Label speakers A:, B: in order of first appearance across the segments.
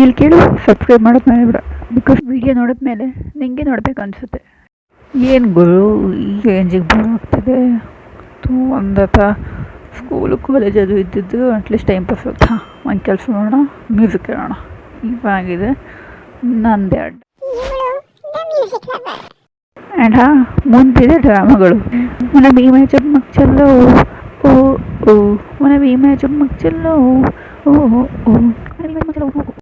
A: ಇಲ್ಲಿ ಕೇಳು ಸಬ್ಸ್ಕ್ರೈಬ್ ಮಾಡೋದು ನಾನೇ ಬಿಡ. ಬಿಕಾಸ್ ವಿಡಿಯೋ ನೋಡಿದ್ಮೇಲೆ ನಿಂಗೆ ನೋಡ್ಬೇಕು ಅನಿಸುತ್ತೆ. ಏನು ಗುರು ಏನು ಬೋರ್ ಆಗ್ತಿದೆ. ತೂ ಒಂದತ ಸ್ಕೂಲು ಕಾಲೇಜ್ ಅದು ಇದ್ದಿದ್ದು ಅಟ್ಲೀಸ್ಟ್ ಟೈಮ್ ಪಾಸ್ ಆಗ್ತಾ ಒಂದು ಕೆಲಸ ಮಾಡೋಣ ಮ್ಯೂಸಿಕ್ ಹೇಳೋಣ ಇವಾಗಿದೆ ನಂದೇ ಅಡ್ಡ. ಆ್ಯಂಡ್ ಹಾ, ಮುಂದಿದೆ ಡ್ರಾಮಾಗಳು ಮನ ಭೀಮೆ ಚಮ್ಮಕ್ ಚೆಲ್ಲೋ, ಓ ಓ ಮನ ಭೀಮೆ ಚಮ್ಮಕ್ ಚೆಲ್ಲೋ, ಓ ಓ ಓ ಓ.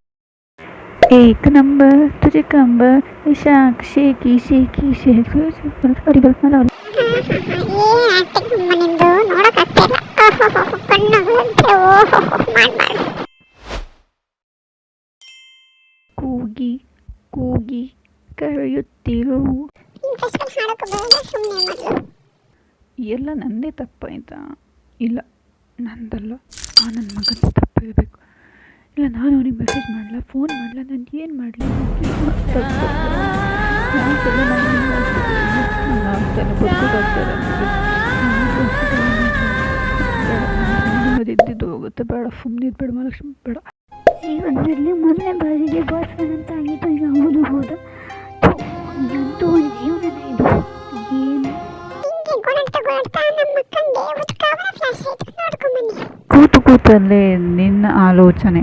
A: एक नंबर तुझे कंबर शाक शेकी शेकी शेक अरे बल मला
B: ಏನ್ ಆಕ್ಟಿಂಗ್ ನಿಂದು ನೋಡಕ್ಕಾಗ್ತಿಲ್ಲ ಓಹೋ ಕಣ್ಣುಗಳಂತೆ ಓಹೋ ಮಾಡ್ ಮಾಡು
A: ಕೂಗಿ ಕೂಗಿ ಕರೆಯುತ್ತಿರು
B: ಇಂಟ್ರೆಸ್ಟಿಂಗ್ ಹಾಡಕ್ಕೆ ಬರೋಲ್ಲ ಸುಮ್ಮನೆ ಮೊದಲು
A: ಎಲ್ಲ ನಂದೇ ತಪ್ಪಾಯ್ತಾ ಇಲ್ಲ ನಂದಲ್ಲ ಆ ನನ್ನ ಮಗನ ತಪ್ಪಿರಬೇಕು ಇಲ್ಲ ನಾನು ಅವ್ನಿಗೆ ಮೆಸೇಜ್ ಮಾಡಲ ಫೋನ್ ಮಾಡಲ ನಾನು ಏನು ಮಾಡಲಿ ಇದ್ದಿದ್ದು ಹೋಗುತ್ತೆ ಬೇಡ ಸುಮ್ಮನೆ ಬೇಡ ಮಹಾಲಕ್ಷ್ಮಿ ಬೇಡ
C: ಮೊದಲನೇ ಬಾರಿಗೆ ಬಾಯ್ ಫ್ರೆಂಡ್ ಅಂತ
A: ಕೂತು ಕೂತಲ್ಲೇ ನಿನ್ನ ಆಲೋಚನೆ.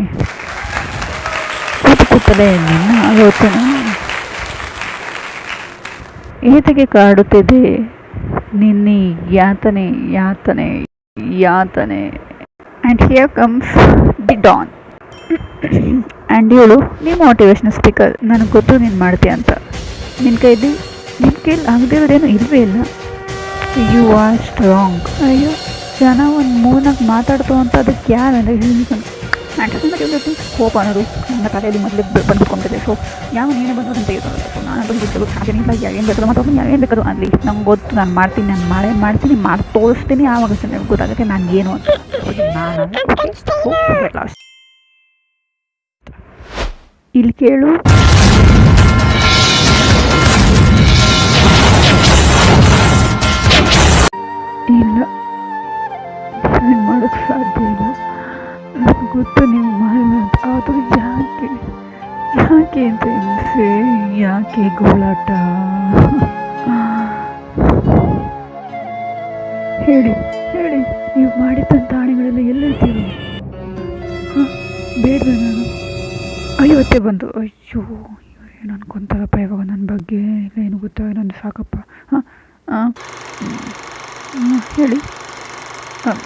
A: ಕೂತು ಕೂತಲೇ ನಿನ್ನ ಆಲೋಚನೆ. ಏತಗೆ ಕಾಡುತ್ತಿದೆ? ನಿನ್ನ ಯಾತನೆ ಯಾತನೆ ಯಾತನೆ. And here comes the dawn and ಇವಳು ನೀ ಮೋಟಿವೇಶ್ನಲ್ ಸ್ಪೀಕರ್ ನನಗೆ ಗೊತ್ತು ನೀನು ಮಾಡ್ತೀಯ ಅಂತ. ನಿನ್ನ ಕೈಲಿ ನಿನ್ನ ಕೈಲಿ ಆಗದೇ ಇರೋದೇನು ಇಲ್ಲವೇ ಇಲ್ಲ. ಯು ಆರ್ ಸ್ಟ್ರಾಂಗ್ ಅಯ್ಯೋ. ಜನ ಒಂದು ಮೂರ್ನಾಲ್ಕು ಮಾತಾಡ್ತು ಅಂತ ಅದಕ್ಕೆ ಯಾರು ಅಂದರೆ ಆ್ಯಂಡ್ ಕೋಪ ಅನ್ನೋದು ನನ್ನ ತಲೆಯಲ್ಲಿ ಮೊದಲೇ ಬಂದುಕೊಂಡಿದೆ ಸೊ ಯಾವ ಏನೇ ಬಂದರು ಅಂತ ಹೇಳ್ತಾರೆ ನಾನು ಬಂದಿದ್ದಳು ಹಾಗೇನಿಲ್ಲ ಏನು ಬೇಕಾದ್ರು ಮತ್ತು ಯಾವೇನು ಬೇಕಾದ್ರು ಅಲ್ಲಿ ನಂಗೆ ಗೊತ್ತು, ನಾನು ಮಾಡ್ತೀನಿ, ನಾನು ಮಾಡೇ ಮಾಡ್ತೀನಿ, ಮಾಡಿ ತೋರಿಸ್ತೀನಿ ಆವಾಗ ನನಗೆ ಗೊತ್ತಾಗುತ್ತೆ ನಾನು ಏನು ಅಂತ. ನಾನು? ಲಾಸ್ಟ್ ಇಲ್ಲಿ ಕೇಳು. ಇಲ್ಲ. ಸಾಧ್ಯ ಇಲ್ಲ ನನಗೆ ಗೊತ್ತು ನೀವು ಮಾಡಲ್ಲ ಆದರೂ ಯಾಕೆ? ಯಾಕೆ ಅಂತ ಹಿಂಸೆ ಯಾಕೆ ಗೋಳಾಟ? ಹೇಳಿ ಹೇಳಿ. ನೀವು ಮಾಡಿದ್ದಂಥ ಆಣೆಗಳೆಲ್ಲ ಎಲ್ಲಿರ್ತೀವಿ ಹಾಂ? ಬೇಡವೆ ನಾನು? ಐವತ್ತೇ ಬಂದು. ಅಯ್ಯೋ ಏನು ಅನ್ಕೊಂತಾರಪ್ಪ ಇವಾಗ ನನ್ನ ಬಗ್ಗೆ. ಇಲ್ಲ ಏನು ಗೊತ್ತಾಗ ನನ್ನ ಸಾಕಪ್ಪ. ಹಾಂ? ಹಾಂ? ಹೇಳಿ. ಹಾಂ